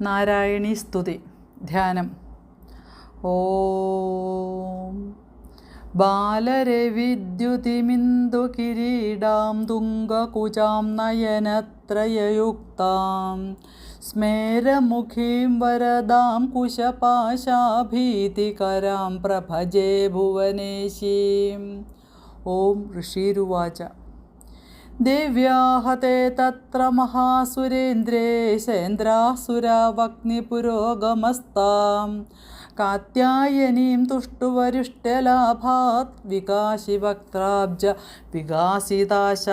നാരായണീ സ്തുതി. ധ്യാനം. ഓം. ബാലരവിദ്യുതിമിന്ദു കിരീടാം തുംഗകുജാം നയനത്രയയുക്താം. സ്മേരമുഖീം വരദാം കുശപാശാഭീതികരാം പ്രഭജേ ഭുവനേശീം ഓം ഋഷിരുവാച ദേവ്യാഹത്തെ തത്ര മഹാസുരേന്ദ്രേശേന്ദ്രാസുരാവഗ്നിപുരോഗമസ്താം കാത്യായനീം തുഷ്ടുവരുഷ്ടലാഭാത് വികാശിവക്ത്രാബ്ജ വികാസിതാശ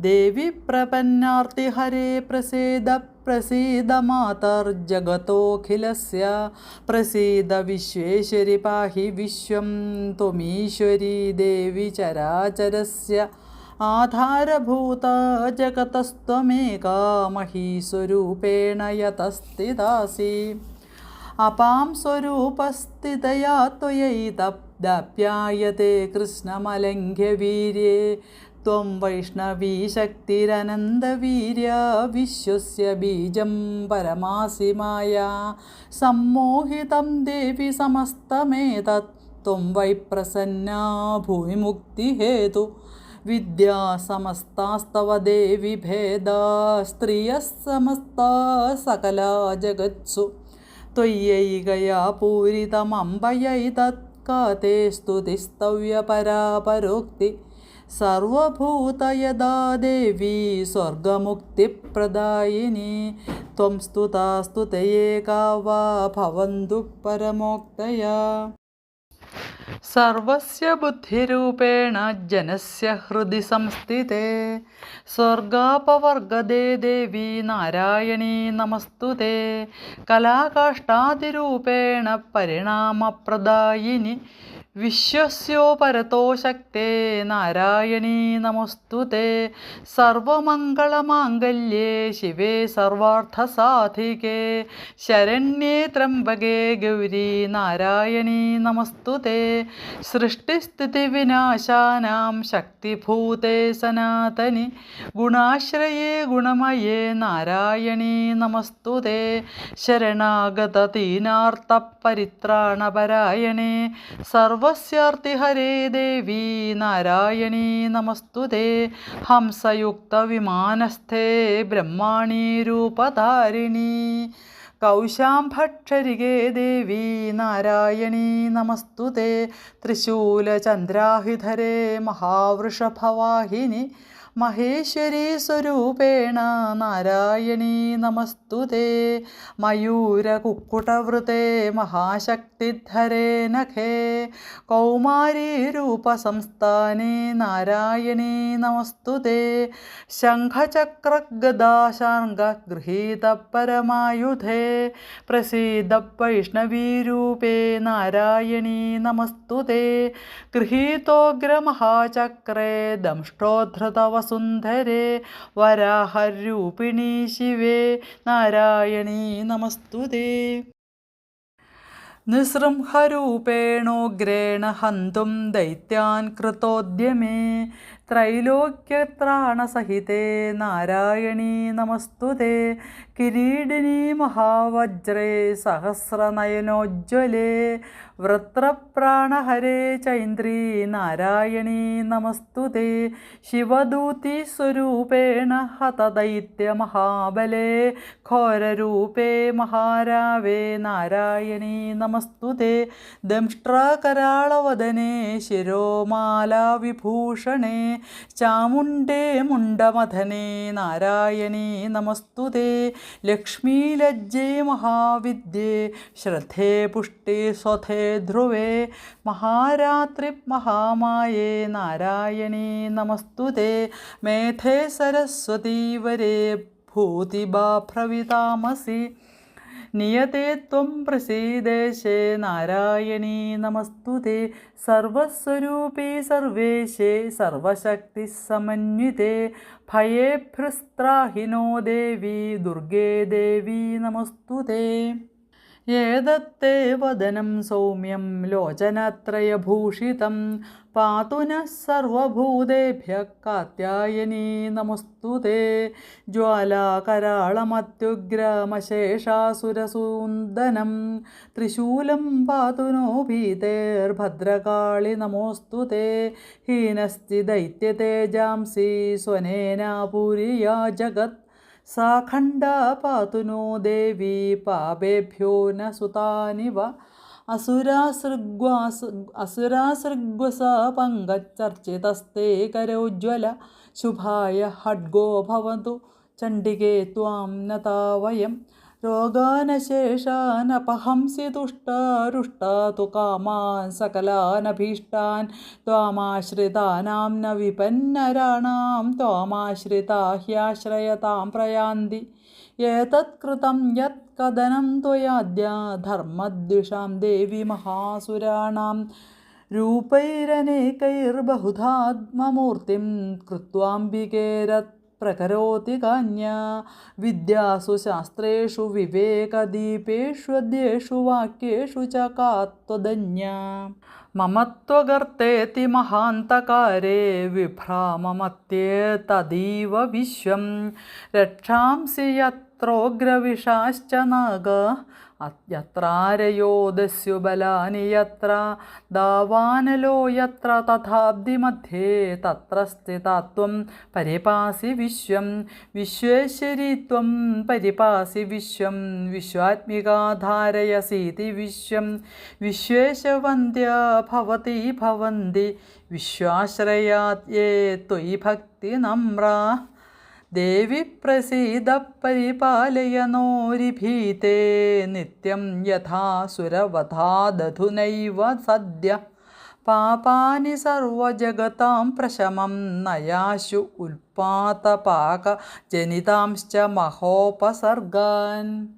ദേവി പ്രപന്നാർത്തിഹരേ പ്രസീദ പ്രസീദ മാതർജഗതോഖിലസ്യ പ്രസീദ വിശ്വേശ്വരി പാഹി വിശ്വം ത്വമീശ്വരീ ദേവി ചരാചരസ്യ ആധാരഭൂത ജഗതസ്ത്വമേകാ മഹീസ്വരൂപേണ യതസ്ഥിതാസി. അപാം സ്വരൂപസ്ഥിതയാ ത്വയൈതപ്യായത്തെ കൃഷ്ണമലംഘ്യവീര്യേ. ത്വം വൈഷ്ണവീ ശക്തിരനന്തവീര്യ വിശ്വസ്യ ബീജം പരമാസിമായ സമ്മോഹിതം ദേവി സമസ്തമേതത്. ത്വം വൈ പ്രസന്ന ഭൂമിമുക്തിഹേതു. विद्या समस्तास्तव देवि भेदा, स्त्रियः समस्ता सकला जगत्सु। त्वय्यैकया पूरितमम्बयैतत्काते स्तुतिस्तव्यपरापरोक्ति सर्वभूतयदा देवी स्वर्गमुक्तिप्रदायिनी। त्वं स्तुता स्तुतये का वा भवन्तु परमोक्तया। സർവസ്യ ബുദ്ധിരൂപേണ ജനസ്യ ഹൃദി സംസ്ഥിതേ. സ്വർഗാപവർഗദേ ദേവി നാരായണീ നമസ്തുതേ. കലാകാഷ്ടാതിരൂപേണ പരിണാമപ്രദായിനി വിശ്വസ്യോപരതോ ശക്തേ നാരായണീ നമസ്തുതേ. സർവമംഗളമാംഗല്യേ ശിവേ സർവാർത്ഥസാധികേ. ശരണ്യേ ത്രംബകേ ഗൗരി നാരായണീ നമസ്തുതേ. സൃഷ്ടിസ്ഥിതിവിനാശാനാം ശക്തിഭൂതേ സനാതനി. ഗുണാശ്രയേ ഗുണമയേ നാരായണീ നമസ്തുതേ. ശരണാഗതീനാർത്ഥപരിത്രാണപരായണേ സർവസ്യാർത്തിഹരേ ദേവി നാരായണീ നമസ്തുതേ. ഹംസയുക്തവിമാനസ്ഥേ ബ്രഹ്മാണീ രൂപധാരിണീ കൗശാംഭക്ഷരികേ ദേവി നാരായണീ നമസ്തുതേ. തൃശൂലചന്ദ്രാഹിധരേ മഹാവൃഷഭവാഹിനി മഹേശ്വരീ സ്വരൂപേണ നാരായണീ നമസ്തുതേ. മയൂരകുക്കുടവൃതേ മഹാശക്തിധരേ നഖേ. കൗമാരീരൂപസംസ്ഥാനേ നാരായണീ നമസ്തുതേ. ശംഖചക്രഗദാശാർഗഗൃഹീതപരമായുധേ പ്രസീദ വൈഷ്ണവീരൂപേ നാരായണീ നമസ്തുതേ. ഗൃഹീതോഗ്രമഹാചക്രേ ദംഷ്ടോദ്ധൃതവസുന്ധരേ വരാഹരൂപിണി ശിവേ നാരായണീ നമസ്തുതേ. നിസൃംഹരൂപേണോഗ്രേണ ഹന്തും ദൈത്യാൻ കൃതോദ്യമേ ത്രൈലോക്യത്രാണസഹിതേ. നാരായണീ നമസ്തുതേ. കിരീടിനീ മഹാവജ്രേ സഹസ്രനയനോജ്വലേ. വൃത്രപ്രാണഹരേ ചൈന്ദ്രീ നാരായണീ നമസ്തുതേ. ശിവദൂതി സ്വരൂപേണ ഹതദൈത്യമഹാബലേ ഘോരരൂപേ മഹാരാവേ നാരായണീ നമസ്തുതേ. ദംഷ്ട്രാകരാളവദനേ ശിരോമാലാവിഭൂഷണേ. ചാമുണ്ടേ മുണ്ടമഥനേ നാരായണേ നമസ്തുതേ ലക്ഷ്മീലജ്ജേ മഹാവിദ്യേ ശ്രദ്ധേ പുഷ്ടേ സ്വധേ ധ്രുവേ മഹാരാത്രി മഹാമായേ നാരായണേ നമസ്തുതേ മേധേ സരസ്വതീവരേ ഭൂതിബാഭ്രവിതാമസി നിയതേ ത്വം പ്രസീദേശേ നാരായണീ നമസ്തുതേ. സർവസ്വരൂപേ സർവേശേ സർവശക്തി സമന്വിതേ. ഭയേഭ്രസ്ത്രാഹിനോ ദേവി ദുർഗേ ദേവി നമസ്തുതേ. ഏതത്തെ വദനം സൗമ്യം ലോചനത്രയഭൂഷിതം. പാതു സർവഭൂതേഭ്യ കാത്യായനീ നമസ്തു തേ ജ്വാലാകരാളമത്യുഗ്രമശേഷാസുരസൂന്ദനം ത്രിശൂലം പാതു നോ ഭീതേർഭദ്രകാളി നമോസ്തു തേ ഹീനസ്തി ദൈത്യതേജാംസി സ്വനേന പുരിയാ ജഗത് സാ ഖണ്ഡാ പാതു നോ ദേവി പാപേഭ്യോ ന സുതാനിവ അസുരാസൃഗ്വാസ് അസുരാസൃഗ്വസ പങ്കച്ചർച്ചിതസ്തേ കരോജ്വല ശുഭായ ഹഡ്ഗോ ഭവതു ചണ്ഡികേ ത്വാം നതാവയം. രോഗാനശേഷാനപഹംസി തുഷ്ടാരുഷ്ടാതു കാമാൻ സകലാനഭീഷ്ടാൻ. ത്വാമാശ്രിതാനാം ന വിപന്നരാണാം ത്വാമാശ്രിതാ ഹ്യാശ്രയതാം പ്രയാന്തി. ഏതത്കൃതം യത് കഥനം ത്വയാദ്യ ധർമ്മദ്വിഷാം ദേവി മഹാസുരാണാം രൂപൈരനേകൈർബഹുധാത്മമൂർത്തിം കൃത്വാംബികേരത് പ്രകരോതി കാന്യ വിദ്യാസു ശാസ്ത്രേഷു വിവേകദീപേഷ്വദ്യേഷു വാക്യേഷു ച കാത്വദന്യ മമ ത്വഗർത്തേതി മഹാന്തകാരേ വിഭ്രാമമത്യേ തദീവ വിശ്വം രക്ഷാംസി യത്രോഗ്രവിഷാശ്ച നാഗ. യത്രാരയോ ബലാനി യത്ര. ദാവാനലോ യത്ര തഥാബ്ദി മധ്യേ. തത്ര സ്ഥിതത്വം പരിപാസി വിശ്വം. വിശ്വേശ്വരി ത്വം പരിപാസി വിശ്വം. വിശ്വാത്മികാധാരയസീതി വിശ്വം. വിശ്വേശവന്ധ്യ ഭവതി ഭവന്തി. വിശ്വാശ്രയാത് യേ ത്വയി ഭക്തി നമ്ര. ദേവി പ്രസീദ പരിപാലയനോരിഭീതേ. നിത്യം യഥാസുരവധാദധുനൈവ സദ്യ. പാപാനി സർവജഗതാം പ്രശമം നയാശു ഉൽപാതപാകജനിതാംശ്ച മഹോപസർഗാൻ.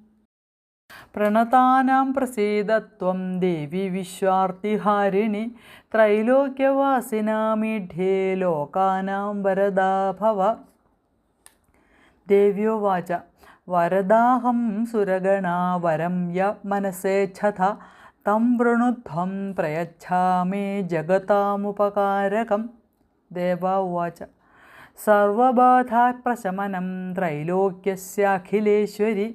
പ്രണതാനാം പ്രസീതത്വം ദേവി വിശ്വാർത്തിഹാരിണി. ത്രൈലോക്യവാസിനാമീഢ്യേ ലോകാനാം വരദാ ഭവ ദേവ്യോവാച വരദാഹം സുരഗണാ വരം യ മനസേച്ഛത തം വൃണുധ്വം പ്രയച്ഛാമേ ജഗതാമുപകാരകം. ദേവ ഉവാച. സർവബാധാപ്രശമനം ത്രൈലോക്യസ്യാഖിലേശ്വരി.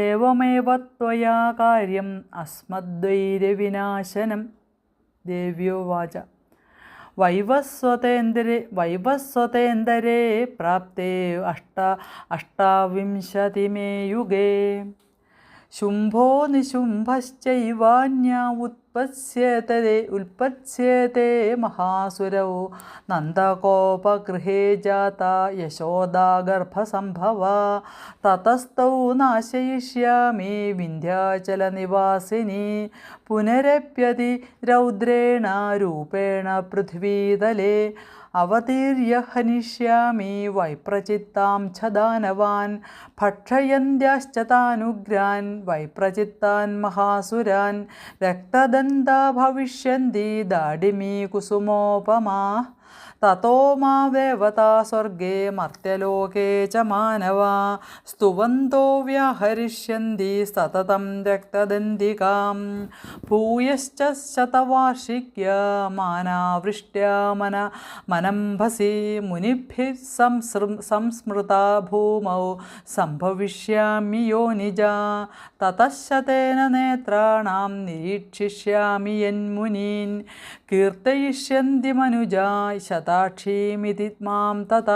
ഏവമേവ ത്വയാ കാര്യം അസ്മദ്വൈര്യവിനാശനം ദേവ്യോവാച വൈവസ്വതേന്ദ്രേ വൈവസ്വതേന്ദ്രേ പ്രാപ്തേ അഷ്ട അഷ്ടാവിംശതിമേ യുഗേ. ശുംഭോ നിശുംഭശ്ചൈവാന്യ ഉത്പത്സ്യതേ ഉൽപ്പത്സ്യത്തെ മഹാസുരൗ നന്ദകോപഗൃഹേ ജാത യശോദാഗർഭസംഭവ തതസ്തൗ നാശയിഷ്യാമി വിന്ധ്യാചലനിവാസിനി. പുനരപ്യതി രൗദ്രേണ രൂപേണ പൃഥ്വീതലേ. അവതീര്യ ഹനിഷ്യാമി വൈപ്രചിത്താം ഛദാനവാൻ ദാനവാൻ ഭക്ഷയന്ത്യാശ്ച താനുഗ്രാൻ വൈപ്രചിത്താൻ മഹാസുരാൻ രക്തദന്ത ഭവിഷ്യന്തി ദാഡിമീ കുസുമോപമാ. തതോ മാ ദേവതാ സ്വർഗേ മർത്യലോകേ ച മാനവാ. സ്തുവന്തോ വ്യാഹരിഷ്യന്തി സതതം രക്തദന്തികാം. ഭൂയശ്ച ശതവാർഷിക്യ മാനാവൃഷ്ട്യാ മന മനംഭസി മുനിഭി സംസൃ സംസ്മൃത ഭൂമൗ. സംഭവിഷ്യാമി യോനിജ തതശതേന നേത്രാണാം നിരീക്ഷിഷ്യാമി യന്മുനീൻ. കീർത്തയിഷ്യന്തി മനുജാ ശതാക്ഷീമിതി മാം തത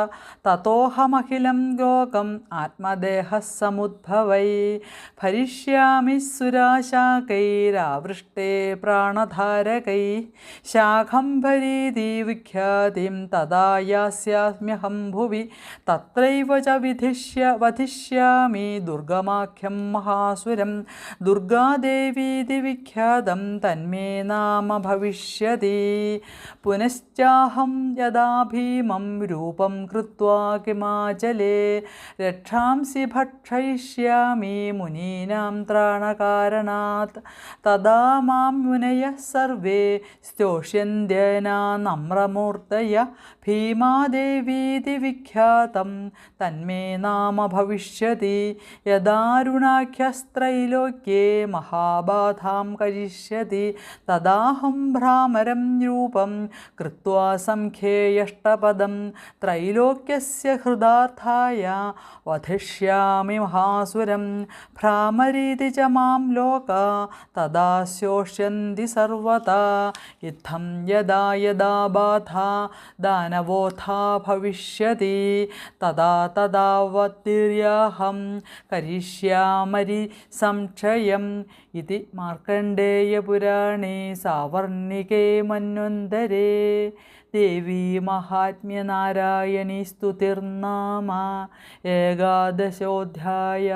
തതോഹമഖിലം ലോകം ആത്മദേഹസമുദ്ഭവൈ ഭരിഷ്യാമി സുരാശാകൈരാവൃഷ്ടേ പ്രാണധാരകൈ ശാഖംഭരീതി വിഖ്യാതിം തഥാ യാസ്യാമ്യഹം ഭുവി തത്രൈവ ച വിധിഷ്യ വധിഷ്യാമി ദുർഗമാഖ്യം മഹാസുരം ദുർഗാദേവീതി വിഖ്യാതം തന്മേ നാമ ഭവിഷ്യതി പുനശ്ചാഹം यदा भीमं रूपं कृत्वा किमाचले रक्षांसि भक्षयिष्यामि मुनीनां त्राणकारणात् तदा मां मुनयः सर्वे स्तोष्यन्त्येना नम्रमूर्तय भीमादेवीति विख्यातं तन्मे नाम भविष्यति यदारुणाख्यस्त्रैलोक्ये महाबाधां करिष्यति तदाहं भ्रामरं रूपं कृत्वा യഥേയഷ്ടപദം ത്രൈലോക്യസ്യ ഹൃദാർത്ഥായ വധിഷ്യാമി മഹാസുരം ഭ്രാമരീതി ച മാം ലോക തദാ ശോഷ്യന്തി സർവത യുദ്ധം യദാ യദാ ബാധ ദാനവോത്ഥാ ഭവിഷ്യതി തദാ തദാവത്തിര്യാഹം കരിഷ്യാമരി സംശയം ഇതി മാർക്കണ്ഡേയപുരാണേ സാവർണികേ മന്വന്തരേ ദേവീ മഹാത്മ്യനാരായണി സ്തുതിർനാമ ഏകാദശോധ്യായ.